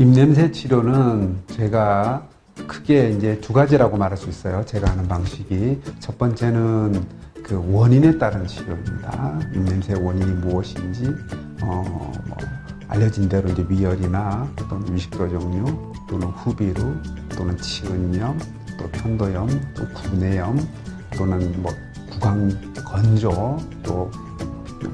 입냄새 치료는 제가 크게 이제 두 가지라고 말할 수 있어요. 제가 하는 방식이. 첫 번째는 그 원인에 따른 치료입니다. 입냄새 원인이 무엇인지, 어, 뭐, 알려진 대로 이제 미열이나 또는 위식도 종류, 또는 후비루, 또는 치은염, 또 편도염, 또 구내염, 또는 뭐 구강 건조, 또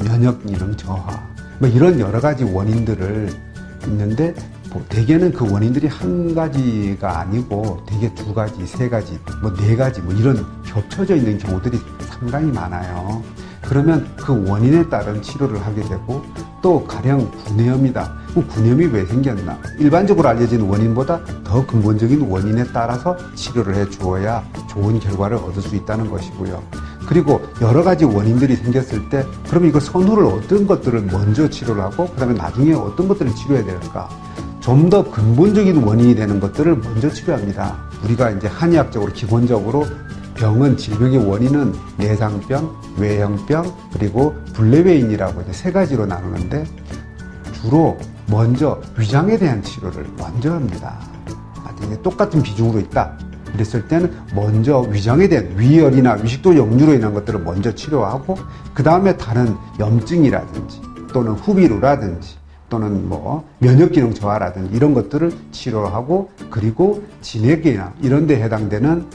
면역 기능 저하, 뭐 이런 여러 가지 원인들을 있는데 뭐 대개는 그 원인들이 한 가지가 아니고 대개 두 가지, 세 가지, 뭐 네 가지 뭐 이런 겹쳐져 있는 경우들이 상당히 많아요. 그러면 그 원인에 따른 치료를 하게 되고 또 가령 구내염이다. 그 구내염이 왜 생겼나? 일반적으로 알려진 원인보다 더 근본적인 원인에 따라서 치료를 해 주어야 좋은 결과를 얻을 수 있다는 것이고요. 그리고 여러 가지 원인들이 생겼을 때 그럼 이거 선후를 어떤 것들을 먼저 치료를 하고 그다음에 나중에 어떤 것들을 치료해야 될까? 좀더 근본적인 원인이 되는 것들을 먼저 치료합니다. 우리가 이제 한의학적으로 기본적으로 병은 질병의 원인은 내상병, 외형병, 그리고 불내외인이라고 이제 세 가지로 나누는데 주로 먼저 위장에 대한 치료를 먼저 합니다. 똑같은 비중으로 있다. 그랬을 때는 먼저 위장에 대한 위열이나 위식도 역류로 인한 것들을 먼저 치료하고 그 다음에 다른 염증이라든지 또는 후비루라든지 또는 뭐 면역 기능 저하라든지 이런 것들을 치료하고 그리고 진액이나 이런 데 해당되는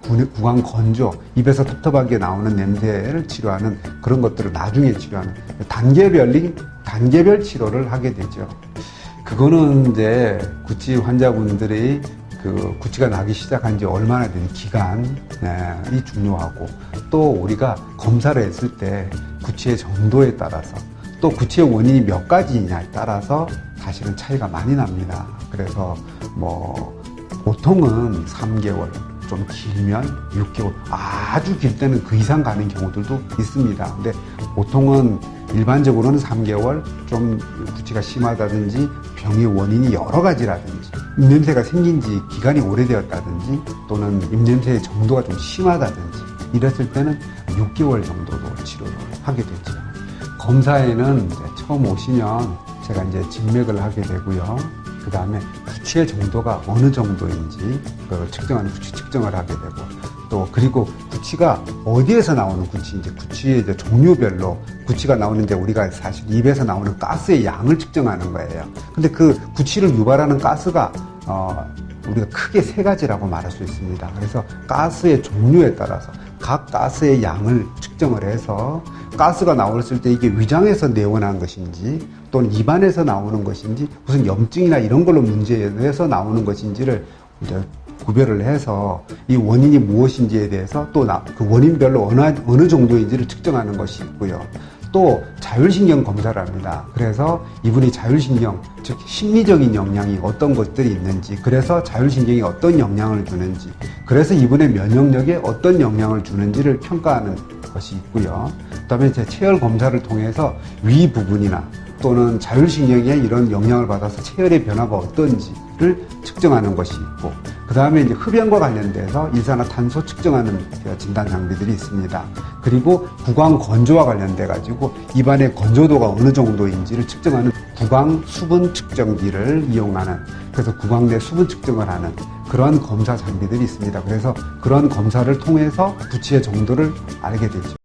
구- 구강 건조, 입에서 텁텁하게 나오는 냄새를 치료하는 그런 것들을 나중에 치료하는 단계별리 단계별 치료를 하게 되죠. 그거는 이제 구치 환자분들이 그 구치가 나기 시작한 지 얼마나 된 기간이 중요하고 또 우리가 검사를 했을 때 구치의 정도에 따라서 또 구치의 원인이 몇 가지냐에 따라서 사실은 차이가 많이 납니다. 그래서 뭐 보통은 3개월, 좀 길면 6개월, 아주 길 때는 그 이상 가는 경우들도 있습니다. 근데 보통은 일반적으로는 3개월, 좀 구치가 심하다든지 병의 원인이 여러 가지라든지 입냄새가 생긴 지 기간이 오래되었다든지 또는 입냄새의 정도가 좀 심하다든지 이랬을 때는 6개월 정도로 치료를 하게 되죠. 검사에는 처음 오시면 제가 이제 진맥을 하게 되고요. 그 다음에 구취의 정도가 어느 정도인지 그걸 측정하는 구취 측정을 하게 되고 또 그리고 구취가 어디에서 나오는 구취인지 구취의 이제 종류별로 구취가 나오는데 우리가 사실 입에서 나오는 가스의 양을 측정하는 거예요. 근데 그 구취를 유발하는 가스가 어 우리가 크게 세 가지라고 말할 수 있습니다. 그래서 가스의 종류에 따라서 각 가스의 양을 측정을 해서 가스가 나왔을 때 이게 위장에서 내원한 것인지 또는 입안에서 나오는 것인지 무슨 염증이나 이런 걸로 문제에서 나오는 것인지를 이제 구별을 해서 이 원인이 무엇인지에 대해서 또 그 원인별로 어느, 어느 정도인지를 측정하는 것이 있고요. 또 자율신경 검사를 합니다. 그래서 이분이 자율신경, 즉 심리적인 영향이 어떤 것들이 있는지, 그래서 자율신경이 어떤 영향을 주는지, 그래서 이분의 면역력에 어떤 영향을 주는지를 평가하는 것이 있고요. 그다음에 이제 체열 검사를 통해서 위 부분이나 또는 자율신경에 이런 영향을 받아서 체열의 변화가 어떤지를 측정하는 것이 있고, 그 다음에 이제 흡연과 관련돼서 일산화탄소 측정하는 그 진단 장비들이 있습니다. 그리고 구강 건조와 관련돼 가지고 입안의 건조도가 어느 정도인지를 측정하는 구강 수분 측정기를 이용하는 그래서 구강 내 수분 측정을 하는 그러한 검사 장비들이 있습니다. 그래서 그런 검사를 통해서 구취의 정도를 알게 되죠.